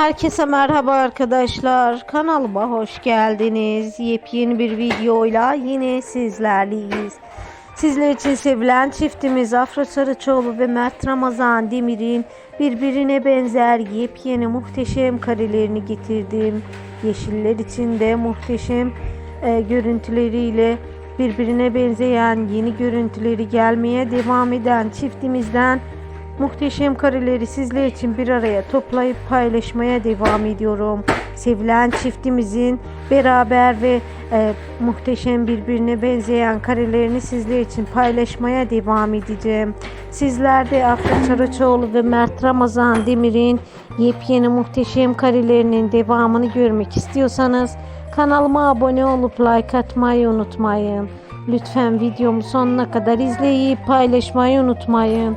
Herkese merhaba arkadaşlar. Kanalıma hoş geldiniz. Yepyeni bir videoyla yine sizlerleyiz. Sizler için sevilen çiftimiz Afra Sarıçoğlu ve Mert Ramazan Demir'in birbirine benzer yepyeni muhteşem karelerini getirdim. Yeşiller içinde muhteşem e, görüntüleriyle birbirine benzeyen yeni görüntüleri gelmeye devam eden çiftimizden Muhteşem kareleri sizler için bir araya toplayıp paylaşmaya devam ediyorum. Sevilen çiftimizin beraber ve e, muhteşem birbirine benzeyen karelerini sizler için paylaşmaya devam edeceğim. Sizler de Afra Çaraçoğlu ve Mert Ramazan Demir'in yepyeni muhteşem karelerinin devamını görmek istiyorsanız kanalıma abone olup like atmayı unutmayın. Lütfen videomu sonuna kadar izleyip paylaşmayı unutmayın.